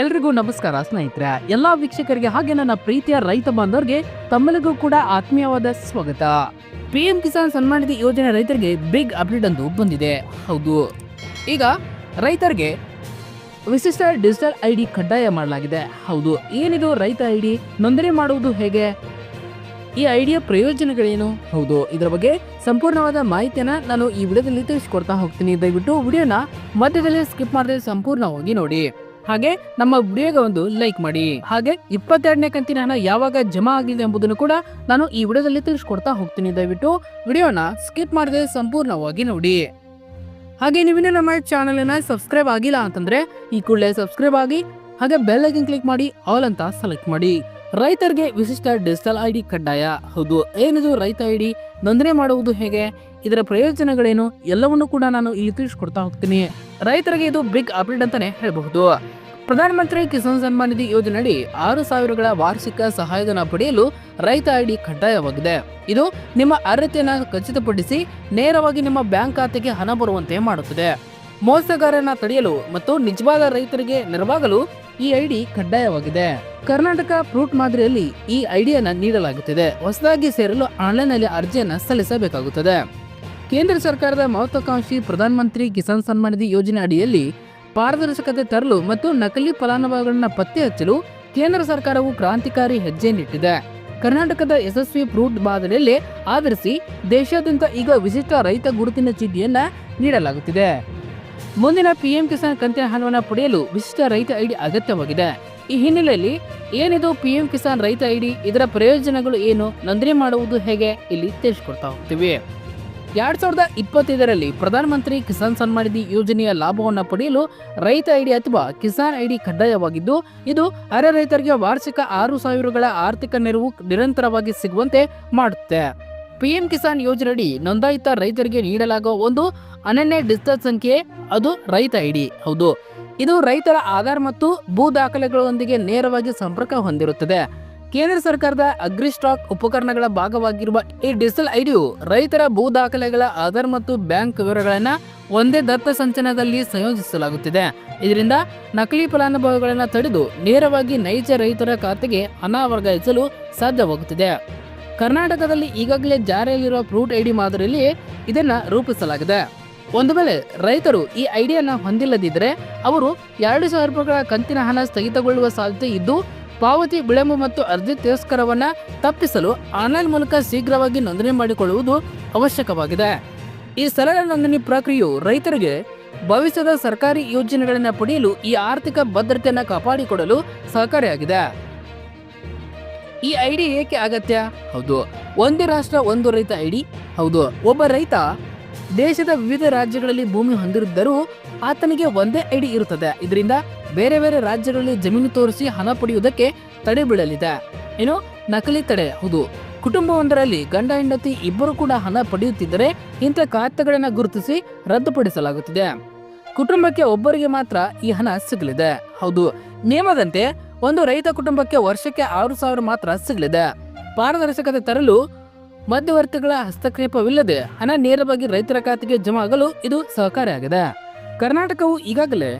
ಎಲ್ರಿಗೂ ನಮಸ್ಕಾರ, ಸ್ನೇಹಿತರೆ. ಎಲ್ಲಾ ವೀಕ್ಷಕರಿಗೆ ಹಾಗೆ ನನ್ನ ಪ್ರೀತಿಯ ರೈತ ಬಾಂಧವರಿಗೆ ತಮ್ಮೆಲ್ಲರಿಗೂ ಕೂಡ ಆತ್ಮೀಯವಾದ ಸ್ವಾಗತ. ಪಿಎಂ ಕಿಸಾನ್ ಸನ್ಮಾನ ನಿಧಿ ಯೋಜನೆ ರೈತರಿಗೆ ಬಿಗ್ ಅಪ್ಡೇಟ್ ಅಂತ ಬಂದಿದೆ. ಹೌದು. ಈಗ ರೈತರಿಗೆ ವಿಶಿಷ್ಟ ಡಿಜಿಟಲ್ ಐ ಡಿ ಕಡ್ಡಾಯ ಮಾಡಲಾಗಿದೆ. ಹೌದು. ಏನಿದು ರೈತ ಐ ಡಿ ನೋಂದಣಿ ಮಾಡುವುದು ಹೇಗೆ? ಈ ಐಡಿಯ ಪ್ರಯೋಜನಗಳೇನು? ಹೌದು. ಇದರ ಬಗ್ಗೆ ಸಂಪೂರ್ಣವಾದ ಮಾಹಿತಿಯನ್ನ ನಾನು ಈ ವಿಡಿಯೋದಲ್ಲಿ ತಿಳಿಸ್ಕೊಡ್ತಾ ಹೋಗ್ತೀನಿ. ದಯವಿಟ್ಟು ವಿಡಿಯೋನ ಮಧ್ಯದಲ್ಲಿ ಸ್ಕಿಪ್ ಮಾಡದೆ ಸಂಪೂರ್ಣವಾಗಿ ನೋಡಿ. ಹಾಗೆ ನಮ್ಮ ವಿಡಿಯೋಗೆ ಒಂದು ಲೈಕ್ ಮಾಡಿ. ಹಾಗೆ ಇಪ್ಪತ್ತೆರಡನೇ ಕಂತಿನ ಹಣ ಯಾವಾಗ ಜಮಾ ಆಗಿದೆ ಎಂಬುದನ್ನು ಕೂಡ ನಾನು ಈ ವಿಡಿಯೋದಲ್ಲಿ ತಿಳಿಸ್ಕೊಡ್ತಾ ಹೋಗ್ತೀನಿ. ದಯವಿಟ್ಟು ವಿಡಿಯೋನ ಸ್ಕಿಪ್ ಮಾಡದೆ ಸಂಪೂರ್ಣವಾಗಿ ನೋಡಿ. ಹಾಗೆ ನೀವಿನ್ನೂ ನಮ್ಮ ಚಾನಲ್ನ ಸಬ್ಸ್ಕ್ರೈಬ್ ಆಗಿಲ್ಲ ಅಂತಂದ್ರೆ ಈ ಕೂಡಲೇ ಸಬ್ಸ್ಕ್ರೈಬ್ ಆಗಿ, ಹಾಗೆ ಬೆಲ್ ಐಕನ್ ಕ್ಲಿಕ್ ಮಾಡಿ, ಆಲ್ ಅಂತ ಸೆಲೆಕ್ಟ್ ಮಾಡಿ. ರೈತರಿಗೆ ವಿಶಿಷ್ಟ ಡಿಜಿಟಲ್ ಐಡಿ ಕಡ್ಡಾಯ? ಹೌದು, ಏನಿದು ರೈತ ಐಡಿ? ನೋಂದಣಿ ಮಾಡುವುದು ಹೇಗೆ? ಇದರ ಪ್ರಯೋಜನಗಳೇನು? ಎಲ್ಲವನ್ನು ಕೂಡ ನಾನು ಇಲ್ಲಿ ತಿಳಿಸ್ಕೊಡ್ತಾ ಹೋಗ್ತೀನಿ. ರೈತರಿಗೆ ಇದು ಬಿಗ್ ಅಪ್ಡೇಟ್ ಅಂತಾನೆ ಹೇಳಬಹುದು. ಪ್ರಧಾನಮಂತ್ರಿ ಕಿಸಾನ್ ಸನ್ಮಾನ್ ನಿಧಿ ಯೋಜನೆಯಡಿ ಆರು ಸಾವಿರಗಳ ವಾರ್ಷಿಕ ಸಹಾಯಧನ ಪಡೆಯಲು ರೈತ ಐಡಿ ಕಡ್ಡಾಯವಾಗಿದೆ. ಇದು ನಿಮ್ಮ ಅರ್ಹತೆಯನ್ನು ಖಚಿತಪಡಿಸಿ ನೇರವಾಗಿ ನಿಮ್ಮ ಬ್ಯಾಂಕ್ ಖಾತೆಗೆ ಹಣ ಬರುವಂತೆ ಮಾಡುತ್ತದೆ. ಮೋಸಗಾರನ ತಡೆಯಲು ಮತ್ತು ನಿಜವಾದ ರೈತರಿಗೆ ನೆರವಾಗಲು ಈ ಐಡಿ ಕಡ್ಡಾಯವಾಗಿದೆ. ಕರ್ನಾಟಕ ಫ್ರೂಟ್ ಮಾದರಿಯಲ್ಲಿ ಈ ಐಡಿಯನ್ನು ನೀಡಲಾಗುತ್ತಿದೆ. ಹೊಸದಾಗಿ ಸೇರಲು ಆನ್ಲೈನ್ನಲ್ಲಿ ಅರ್ಜಿಯನ್ನು ಸಲ್ಲಿಸಬೇಕಾಗುತ್ತದೆ. ಕೇಂದ್ರ ಸರ್ಕಾರದ ಮಹತ್ವಾಕಾಂಕ್ಷಿ ಪ್ರಧಾನಮಂತ್ರಿ ಕಿಸಾನ್ ಸನ್ಮಾನ್ ನಿಧಿ ಯೋಜನೆ ಅಡಿಯಲ್ಲಿ ಪಾರದರ್ಶಕತೆ ತರಲು ಮತ್ತು ನಕಲಿ ಫಲಾನುಭವಿಗಳನ್ನ ಪತ್ತೆ ಹಚ್ಚಲು ಕೇಂದ್ರ ಸರ್ಕಾರವು ಕ್ರಾಂತಿಕಾರಿ ಹೆಜ್ಜೆ ಹೆಜ್ಜೆಯನ್ನಿಟ್ಟಿದೆ ಕರ್ನಾಟಕದ ಯಶಸ್ವಿ ಫ್ರೂಟ್ ಮಾದರಿಯಲ್ಲಿ ಆಧರಿಸಿ ದೇಶಾದ್ಯಂತ ಈಗ ವಿಶಿಷ್ಟ ರೈತ ಗುರುತಿನ ಚೀಟಿಯನ್ನು ನೀಡಲಾಗುತ್ತಿದೆ. ಮುಂದಿನ ಪಿಎಂ ಕಿಸಾನ್ ಕಂತಿನ ಹಣವನ್ನು ಪಡೆಯಲು ವಿಶಿಷ್ಟ ರೈತ ಐಡಿ ಅಗತ್ಯವಾಗಿದೆ. ಈ ಹಿನ್ನೆಲೆಯಲ್ಲಿ ಏನಿದು ಪಿಎಂ ಕಿಸಾನ್ ರೈತ ಐಡಿ, ಇದರ ಪ್ರಯೋಜನಗಳು ಏನು, ನೋಂದಣಿ ಮಾಡುವುದು ಹೇಗೆ, ಇಲ್ಲಿ ತಿಳಿಸ್ಕೊಡ್ತಾ ಹೋಗ್ತೀವಿ. ಎರಡ್ ಸಾವಿರದ ಇಪ್ಪತ್ತೈದರಲ್ಲಿ ಪ್ರಧಾನಮಂತ್ರಿ ಕಿಸಾನ್ ಸನ್ಮಾನ್ ನಿಧಿ ಯೋಜನೆಯ ಲಾಭವನ್ನು ಪಡೆಯಲು ರೈತ ಐಡಿ ಅಥವಾ ಕಿಸಾನ್ ಐಡಿ ಕಡ್ಡಾಯವಾಗಿದ್ದು, ಇದು ಅರೆ ರೈತರಿಗೆ ವಾರ್ಷಿಕ ಆರು ಸಾವಿರಗಳ ಆರ್ಥಿಕ ನೆರವು ನಿರಂತರವಾಗಿ ಸಿಗುವಂತೆ ಮಾಡುತ್ತೆ. ಪಿಎಂ ಕಿಸಾನ್ ಯೋಜನೆಯಡಿ ನೋಂದಾಯಿತ ರೈತರಿಗೆ ನೀಡಲಾಗುವ ಒಂದು ಅನನ್ಯ ಡಿಜಿಟಲ್ ಸಂಖ್ಯೆ, ಅದು ರೈತ ಐಡಿ. ಹೌದು. ಇದು ರೈತರ ಆಧಾರ್ ಮತ್ತು ಭೂ ದಾಖಲೆಗಳೊಂದಿಗೆ ನೇರವಾಗಿ ಸಂಪರ್ಕ ಹೊಂದಿರುತ್ತದೆ. ಕೇಂದ್ರ ಸರ್ಕಾರದ ಅಗ್ರಿ ಸ್ಟಾಕ್ ಉಪಕರಣಗಳ ಭಾಗವಾಗಿರುವ ಈ ಡಿಜಿಟಲ್ ಐಡಿಯು ರೈತರ ಭೂ ದಾಖಲೆಗಳ ಆಧಾರ್ ಮತ್ತು ಬ್ಯಾಂಕ್ ವಿವರಗಳನ್ನು ಒಂದೇ ದತ್ತ ಸಂಚಲನದಲ್ಲಿ ಸಂಯೋಜಿಸಲಾಗುತ್ತಿದೆ. ಇದರಿಂದ ನಕಲಿ ಫಲಾನುಭವಿಗಳನ್ನು ತಡೆದು ನೇರವಾಗಿ ನೈಜ ರೈತರ ಖಾತೆಗೆ ಹಣ ವರ್ಗಾಯಿಸಲು ಸಾಧ್ಯವಾಗುತ್ತಿದೆ. ಕರ್ನಾಟಕದಲ್ಲಿ ಈಗಾಗಲೇ ಜಾರಿಯಲ್ಲಿರುವ ಫ್ರೂಟ್ ಐಡಿ ಮಾದರಿಯಲ್ಲಿ ಇದನ್ನ ರೂಪಿಸಲಾಗಿದೆ. ಒಂದು ವೇಳೆ ರೈತರು ಈ ಐಡಿಯನ್ನು ಹೊಂದಿಲ್ಲದಿದ್ದರೆ ಅವರು ಎರಡು ಸಾವಿರ ರೂಪಾಯಿಗಳ ಕಂತಿನ ಹಣ ಸ್ಥಗಿತಗೊಳ್ಳುವ ಸಾಧ್ಯತೆ ಇದ್ದು ಪಾವತಿ ವಿಳಂಬ ಮತ್ತು ಅರ್ಜಿ ತಿರಸ್ಕಾರವನ್ನು ತಪ್ಪಿಸಲು ಆನ್ಲೈನ್ ಮೂಲಕ ಶೀಘ್ರವಾಗಿ ನೋಂದಣಿ ಮಾಡಿಕೊಳ್ಳುವುದು ಅವಶ್ಯಕವಾಗಿದೆ. ಈ ಸರಳ ನೋಂದಣಿ ಪ್ರಕ್ರಿಯೆಯು ರೈತರಿಗೆ ಭವಿಷ್ಯದ ಸರ್ಕಾರಿ ಯೋಜನೆಗಳನ್ನು ಪಡೆಯಲು ಈ ಆರ್ಥಿಕ ಭದ್ರತೆಯನ್ನು ಕಾಪಾಡಿಕೊಡಲು ಸಹಕಾರಿಯಾಗಿದೆ. ಈ ಐಡಿ ಏಕೆ ಅಗತ್ಯ? ಹೌದು, ಒಂದೇ ರಾಷ್ಟ್ರ, ಒಂದು ರೈತ ಐಡಿ. ಹೌದು, ಒಬ್ಬ ರೈತ ದೇಶದ ವಿವಿಧ ರಾಜ್ಯಗಳಲ್ಲಿ ಭೂಮಿ ಹೊಂದಿರಿದ್ದರೂ ಆತನಿಗೆ ಒಂದೇ ಐಡಿ ಇರುತ್ತದೆ. ಇದರಿಂದ ಬೇರೆ ಬೇರೆ ರಾಜ್ಯಗಳಲ್ಲಿ ಜಮೀನು ತೋರಿಸಿ ಹಣ ಪಡೆಯುವುದಕ್ಕೆ ತಡೆ ಬೀಳಲಿದೆ. ಏನು ನಕಲಿ ತಡೆ, ಹೌದು. ಕುಟುಂಬವೊಂದರಲ್ಲಿ ಗಂಡ, ಹೆಂಡತಿ ಇಬ್ಬರು ಕೂಡ ಹಣ ಪಡೆಯುತ್ತಿದ್ದರೆ ಇಂಥ ಖಾತೆಗಳನ್ನು ಗುರುತಿಸಿ ರದ್ದುಪಡಿಸಲಾಗುತ್ತಿದೆ. ಕುಟುಂಬಕ್ಕೆ ಒಬ್ಬರಿಗೆ ಮಾತ್ರ ಈ ಹಣ ಸಿಗಲಿದೆ. ಹೌದು, ನಿಯಮದಂತೆ ಒಂದು ರೈತ ಕುಟುಂಬಕ್ಕೆ ವರ್ಷಕ್ಕೆ ಆರು ಸಾವಿರ ಮಾತ್ರ ಸಿಗಲಿದೆ. ಪಾರದರ್ಶಕತೆ ತರಲು ಮಧ್ಯವರ್ತಿಗಳ ಹಸ್ತಕ್ಷೇಪವಿಲ್ಲದೆ ಹಣ ನೇರವಾಗಿ ರೈತರ ಖಾತೆಗೆ ಜಮಾ ಆಗಲು ಇದು ಸಹಕಾರಿಯಾಗಿದೆ. ಕರ್ನಾಟಕವು ಈಗಾಗಲೇ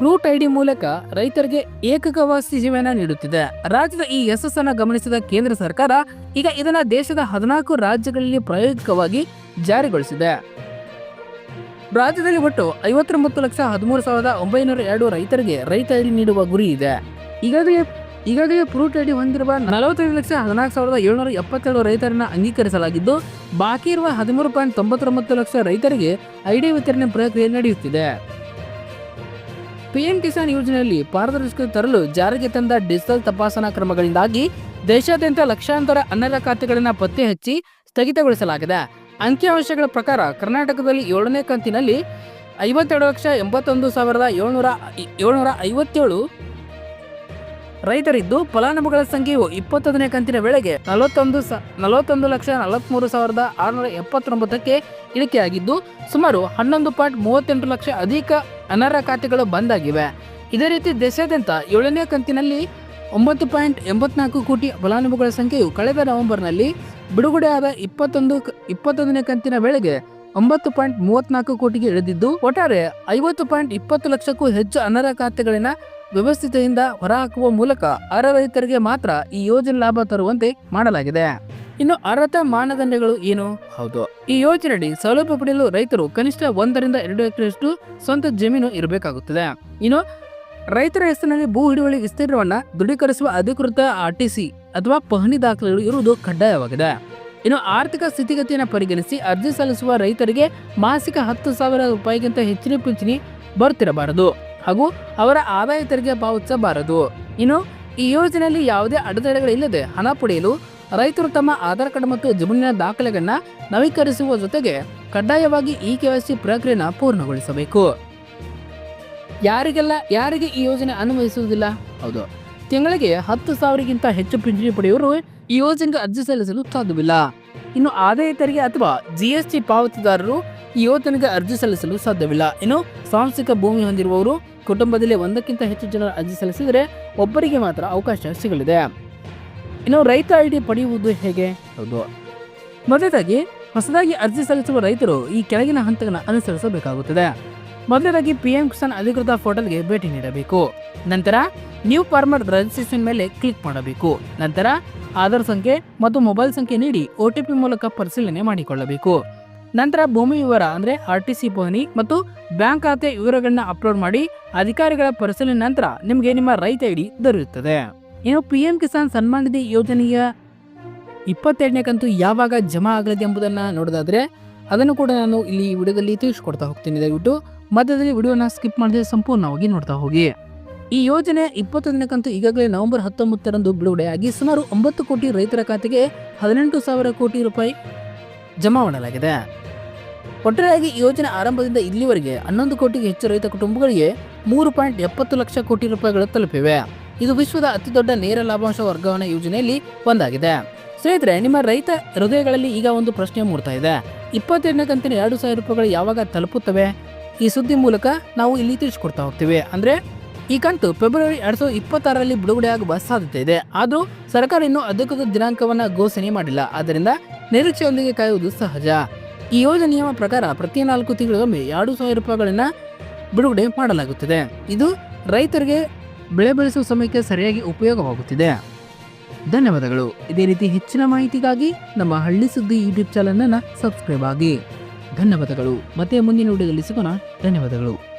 ಫ್ರೂಟ್ ಐಡಿ ಮೂಲಕ ರೈತರಿಗೆ ಏಕಕವಾಸಿ ಜೀವನ ನೀಡುತ್ತಿದೆ. ರಾಜ್ಯದ ಈ ಯಶಸ್ಸನ್ನು ಗಮನಿಸಿದ ಕೇಂದ್ರ ಸರ್ಕಾರ ಈಗ ಇದನ್ನ ದೇಶದ ಹದಿನಾಲ್ಕು ರಾಜ್ಯಗಳಲ್ಲಿ ಪ್ರಾಯೋಗಿಕವಾಗಿ ಜಾರಿಗೊಳಿಸಿದೆ. ರಾಜ್ಯದಲ್ಲಿ ಒಟ್ಟು ಐವತ್ತೊಂಬತ್ತು ಲಕ್ಷ ಹದಿಮೂರು ಸಾವಿರದ ಒಂಬೈನೂರ ಎರಡು ರೈತರಿಗೆ ರೈತ ಐಡಿ ನೀಡುವ ಗುರಿ ಇದೆ. ಈಗಾಗಲೇ ಈಗಾಗಲೇ ಫ್ರೂಟ್ ಐಡಿ ಹೊಂದಿರುವ ನಲವತ್ತೈದು ಲಕ್ಷ ಹದಿನಾಲ್ಕು ಸಾವಿರದ ಏಳ್ನೂರ ಎಪ್ಪತ್ತೆರಡು ರೈತರನ್ನ ಅಂಗೀಕರಿಸಲಾಗಿದ್ದು, ಬಾಕಿ ಇರುವ ಹದಿಮೂರು ಪಾಯಿಂಟ್ ತೊಂಬತ್ತೊಂಬತ್ತು ಲಕ್ಷ ರೈತರಿಗೆ ಐಡಿ ವಿತರಣೆ ಪ್ರಕ್ರಿಯೆ ನಡೆಯುತ್ತಿದೆ. ಪಿಎಂ ಕಿಸಾನ್ ಯೋಜನೆಯಲ್ಲಿ ಪಾರದರ್ಶಕತೆ ತರಲು ಜಾರಿಗೆ ತಂದ ಡಿಜಿಟಲ್ ತಪಾಸಣಾ ಕ್ರಮಗಳಿಂದಾಗಿ ದೇಶಾದ್ಯಂತ ಲಕ್ಷಾಂತರ ಅನ್ನದ ಖಾತೆಗಳನ್ನು ಪತ್ತೆ ಹಚ್ಚಿ ಸ್ಥಗಿತಗೊಳಿಸಲಾಗಿದೆ. ಅಂಕಿಅಂಶಗಳ ಪ್ರಕಾರ ಕರ್ನಾಟಕದಲ್ಲಿ ಏಳನೇ ಕಂತಿನಲ್ಲಿ ಐವತ್ತೆರಡು ಲಕ್ಷ ಎಂಬತ್ತೊಂದು ಸಾವಿರದ ಏಳ್ನೂರ ಏಳ್ನೂರ ಐವತ್ತೇಳು ರೈತರಿದ್ದು ಫಲಾನುಭವಿಗಳ ಸಂಖ್ಯೆಯು ಇಪ್ಪತ್ತೊಂದನೇ ಕಂತಿನ ವೇಳೆಗೆ ನಲವತ್ತೊಂದು ಸ, ನಲವತ್ತೊಂದು ಲಕ್ಷ ನಲವತ್ತ್ಮೂರು ಸಾವಿರದ ಆರುನೂರ ಎಪ್ಪತ್ತೊಂಬತ್ತಕ್ಕೆ ಇಳಿಕೆಯಾಗಿದ್ದು, ಸುಮಾರು ಹನ್ನೊಂದು ಪಾಯಿಂಟ್ ಮೂವತ್ತೆಂಟು ಲಕ್ಷ ಅಧಿಕ ಅನರ್ಹ ಖಾತೆಗಳು ಬಂದಾಗಿವೆ. ಇದೇ ರೀತಿ ದೇಶಾದ್ಯಂತ ಏಳನೇ ಕಂತಿನಲ್ಲಿ ಒಂಬತ್ತು ಪಾಯಿಂಟ್ ಎಂಬತ್ನಾಲ್ಕು ಕೋಟಿ ಫಲಾನುಭವಿಗಳ ಸಂಖ್ಯೆಯು ಕಳೆದ ನವೆಂಬರ್ನಲ್ಲಿ ಬಿಡುಗಡೆಯಾದ ಇಪ್ಪತ್ತೊಂದು ಇಪ್ಪತ್ತೊಂದನೇ ಕಂತಿನ ವೇಳೆಗೆ ಒಂಬತ್ತು ಪಾಯಿಂಟ್ ಮೂವತ್ನಾಲ್ಕು ಕೋಟಿಗೆ ಇಳಿದಿದ್ದು, ಒಟ್ಟಾರೆ ಐವತ್ತು ಪಾಯಿಂಟ್ ಇಪ್ಪತ್ತು ಲಕ್ಷಕ್ಕೂ ಹೆಚ್ಚು ಅನರ್ಹ ಖಾತೆಗಳನ್ನ ವ್ಯವಸ್ಥಿತೆಯಿಂದ ಹೊರಹಾಕುವ ಮೂಲಕ ಅರ್ಹ ರೈತರಿಗೆ ಮಾತ್ರ ಈ ಯೋಜನೆ ಲಾಭ ತರುವಂತೆ ಮಾಡಲಾಗಿದೆ. ಇನ್ನು ಅರ್ಹತಾ ಮಾನದಂಡಗಳು ಏನು? ಹೌದು. ಈ ಯೋಜನೆಯಡಿ ಸೌಲಭ್ಯ ಪಡೆಯಲು ರೈತರು ಕನಿಷ್ಠ ಒಂದರಿಂದ ಎರಡು ಎಕರೆಯಷ್ಟು ಸ್ವಂತ ಜಮೀನು ಇರಬೇಕಾಗುತ್ತದೆ. ಇನ್ನು ರೈತರ ಹೆಸರಿನಲ್ಲಿ ಭೂ ಹಿಡುವಳಿ ವಿಸ್ತೀರ್ಣವನ್ನ ದೃಢೀಕರಿಸುವ ಅಧಿಕೃತ ಆರ್ಟಿಸಿ ಅಥವಾ ಪಹಣಿ ದಾಖಲೆಗಳು ಇರುವುದು ಕಡ್ಡಾಯವಾಗಿದೆ. ಇನ್ನು ಆರ್ಥಿಕ ಸ್ಥಿತಿಗತಿಯನ್ನು ಪರಿಗಣಿಸಿ ಅರ್ಜಿ ಸಲ್ಲಿಸುವ ರೈತರಿಗೆ ಮಾಸಿಕ ಹತ್ತು ಸಾವಿರ ರೂಪಾಯಿಗಿಂತ ಹೆಚ್ಚಿನ ಪಿಂಚಣಿ ಬರುತ್ತಿರಬಾರದು. ಹಾಗೂ ಅವರ ಆದಾಯ ತೆರಿಗೆ ಪಾವತಿಸಬಾರದು. ಇನ್ನು, ಈ ಯೋಜನೆಯಲ್ಲಿ ಯಾವುದೇ ಅಡೆತಡೆಗಳಿಲ್ಲದೆ ಹಣ ಪಡೆಯಲು ರೈತರು ತಮ್ಮ ಆಧಾರ್ ಕಾರ್ಡ್ ಮತ್ತು ಜಮೀನಿನ ದಾಖಲೆಗಳನ್ನ ನವೀಕರಿಸುವ ಜೊತೆಗೆ ಕಡ್ಡಾಯವಾಗಿ ಇ ಕೆ ಪ್ರಕ್ರಿಯೆನ ಪೂರ್ಣಗೊಳಿಸಬೇಕು. ಯಾರಿಗೆಲ್ಲ, ಯಾರಿಗೆ ಈ ಯೋಜನೆ ಅನ್ವಯಿಸುವುದಿಲ್ಲ? ಹೌದು. ತಿಂಗಳಿಗೆ ಹತ್ತು ಸಾವಿರಕ್ಕಿಂತ ಹೆಚ್ಚು ಪಿಂಚಣಿ ಪಡೆಯುವವರು ಈ ಯೋಜನೆಗೆ ಅರ್ಜಿ ಸಲ್ಲಿಸಲು ಸಾಧ್ಯವಿಲ್ಲ. ಇನ್ನು, ಆದಾಯ ತೆರಿಗೆ ಅಥವಾ ಜಿ ಎಸ್ ಪಾವತಿದಾರರು ಯೋಜನೆಗೆ ಅರ್ಜಿ ಸಲ್ಲಿಸಲು ಸಾಧ್ಯವಿಲ್ಲ. ಇನ್ನು ಸಾಂಸ್ಥಿಕ ಭೂಮಿ ಹೊಂದಿರುವವರು ಕುಟುಂಬದಲ್ಲಿ ಒಂದಕ್ಕಿಂತ ಹೆಚ್ಚು ಜನರು ಅರ್ಜಿ ಸಲ್ಲಿಸಿದರೆ ಒಬ್ಬರಿಗೆ ಮಾತ್ರ ಅವಕಾಶ ಸಿಗಲಿದೆ. ಇನ್ನು ರೈತ ಐ ಡಿ ಪಡೆಯುವುದು ಹೇಗೆ? ಹೌದು. ಮೊದಲಾಗಿ ಹೊಸದಾಗಿ ಅರ್ಜಿ ಸಲ್ಲಿಸುವ ರೈತರು ಈ ಕೆಳಗಿನ ಹಂತಗಳನ್ನು ಅನುಸರಿಸಬೇಕಾಗುತ್ತದೆ. ಮೊದಲಾಗಿ ಪಿ ಎಂ ಕಿಸಾನ್ ಅಧಿಕೃತ ಪೋರ್ಟಲ್ಗೆ ಭೇಟಿ ನೀಡಬೇಕು. ನಂತರ ನ್ಯೂ ಫಾರ್ಮರ್ ರಿಜಿಸ್ಟ್ರೇಷನ್ ಮೇಲೆ ಕ್ಲಿಕ್ ಮಾಡಬೇಕು. ನಂತರ ಆಧಾರ್ ಸಂಖ್ಯೆ ಮತ್ತು ಮೊಬೈಲ್ ಸಂಖ್ಯೆ ನೀಡಿ ಒ ಟಿ ಪಿ ಮೂಲಕ ಪರಿಶೀಲನೆ ಮಾಡಿಕೊಳ್ಳಬೇಕು. ನಂತರ ಭೂಮಿ ವಿವರ, ಅಂದರೆ ಆರ್ ಟಿ ಸಿ ಪಹಣಿ ಮತ್ತು ಬ್ಯಾಂಕ್ ಖಾತೆ ವಿವರಗಳನ್ನ ಅಪ್ಲೋಡ್ ಮಾಡಿ ಅಧಿಕಾರಿಗಳ ಪರಿಶೀಲನೆ ನಂತರ ನಿಮಗೆ ನಿಮ್ಮ ರೈತ ಐಡಿ ದೊರೆಯುತ್ತದೆ. ಇನ್ನು ಪಿ ಎಂ ಕಿಸಾನ್ ಸನ್ಮಾನ್ ನಿಧಿ ಯೋಜನೆಯ ಇಪ್ಪತ್ತೆರಡನೇ ಕಂತು ಯಾವಾಗ ಜಮಾ ಆಗಲಿದೆ ಎಂಬುದನ್ನು ನೋಡೋದಾದ್ರೆ, ಅದನ್ನು ಕೂಡ ನಾನು ಇಲ್ಲಿ ವಿಡಿಯೋದಲ್ಲಿ ತಿಳಿಸ್ಕೊಡ್ತಾ ಹೋಗ್ತೀನಿ. ದಯವಿಟ್ಟು ಮಧ್ಯದಲ್ಲಿ ವಿಡಿಯೋನ ಸ್ಕಿಪ್ ಮಾಡದೆ ಸಂಪೂರ್ಣವಾಗಿ ನೋಡ್ತಾ ಹೋಗಿ. ಈ ಯೋಜನೆ ಇಪ್ಪತ್ತೊಂದನೇ ಕಂತು ಈಗಾಗಲೇ ನವೆಂಬರ್ ಹತ್ತೊಂಬತ್ತರಂದು ಬಿಡುಗಡೆಯಾಗಿ ಸುಮಾರು ಒಂಬತ್ತು ಕೋಟಿ ರೈತರ ಖಾತೆಗೆ ಹದಿನೆಂಟು ಸಾವಿರ ಕೋಟಿ ರೂಪಾಯಿ ಜಮಾ ಮಾಡಲಾಗಿದೆ. ಒಟ್ಟಾರೆಯಾಗಿ ಯೋಜನೆ ಆರಂಭದಿಂದ ಇಲ್ಲಿವರೆಗೆ ಹನ್ನೊಂದು ಕೋಟಿಗೆ ಹೆಚ್ಚು ರೈತ ಕುಟುಂಬಗಳಿಗೆ ಮೂರು ಪಾಯಿಂಟ್ ಎಪ್ಪತ್ತು ಲಕ್ಷ ಕೋಟಿ ರೂಪಾಯಿಗಳು ತಲುಪಿವೆ. ಇದು ವಿಶ್ವದ ಅತಿದೊಡ್ಡ ನೇರ ಲಾಭಾಂಶ ವರ್ಗಾವಣೆ ಯೋಜನೆಯಲ್ಲಿ ಒಂದಾಗಿದೆ. ಸ್ನೇಹಿತರೆ, ನಿಮ್ಮ ರೈತ ಹೃದಯಗಳಲ್ಲಿ ಈಗ ಒಂದು ಪ್ರಶ್ನೆ ಮೂಡ್ತಾ ಇದೆ. ಇಪ್ಪತ್ತೆರಡನೇ ಕಂತಿನ ಎರಡು ಸಾವಿರ ರೂಪಾಯಿಗಳು ಯಾವಾಗ ತಲುಪುತ್ತವೆ? ಈ ಸುದ್ದಿ ಮೂಲಕ ನಾವು ಇಲ್ಲಿ ತಿಳಿಸ್ಕೊಡ್ತಾ ಹೋಗ್ತೀವಿ. ಅಂದ್ರೆ, ಈ ಕಂತು ಫೆಬ್ರವರಿ ಎರಡ್ ಸಾವಿರದ ಇಪ್ಪತ್ತಾರರಲ್ಲಿ ಬಿಡುಗಡೆ ಆಗುವ ಸಾಧ್ಯತೆ ಇದೆ. ಆದರೂ ಸರ್ಕಾರ ಇನ್ನೂ ಅಧಿಕೃತ ದಿನಾಂಕವನ್ನು ಘೋಷಣೆ ಮಾಡಿಲ್ಲ. ಆದ್ದರಿಂದ ನಿರೀಕ್ಷೆಯೊಂದಿಗೆ ಕಾಯುವುದು ಸಹಜ. ಈ ಯೋಜನೆಯ ಪ್ರಕಾರ ಪ್ರತಿ ನಾಲ್ಕು ತಿಂಗಳಿಗೊಮ್ಮೆ ಎರಡು ಸಾವಿರ ರೂಪಾಯಿಗಳನ್ನು ಬಿಡುಗಡೆ ಮಾಡಲಾಗುತ್ತದೆ. ಇದು ರೈತರಿಗೆ ಬೆಳೆ ಬೆಳೆಸುವ ಸಮಯಕ್ಕೆ ಸರಿಯಾಗಿ ಉಪಯೋಗವಾಗುತ್ತಿದೆ. ಧನ್ಯವಾದಗಳು. ಇದೇ ರೀತಿ ಹೆಚ್ಚಿನ ಮಾಹಿತಿಗಾಗಿ ನಮ್ಮ ಹಳ್ಳಿ ಸುದ್ದಿ ಯೂಟ್ಯೂಬ್ ಚಾನಲ್ ಅನ್ನ ಸಬ್ಸ್ಕ್ರೈಬ್ ಆಗಿ. ಧನ್ಯವಾದಗಳು. ಮತ್ತೆ ಮುಂದಿನ ವಿಡಿಯೋದಲ್ಲಿ ಸಿಗೋಣ. ಧನ್ಯವಾದಗಳು.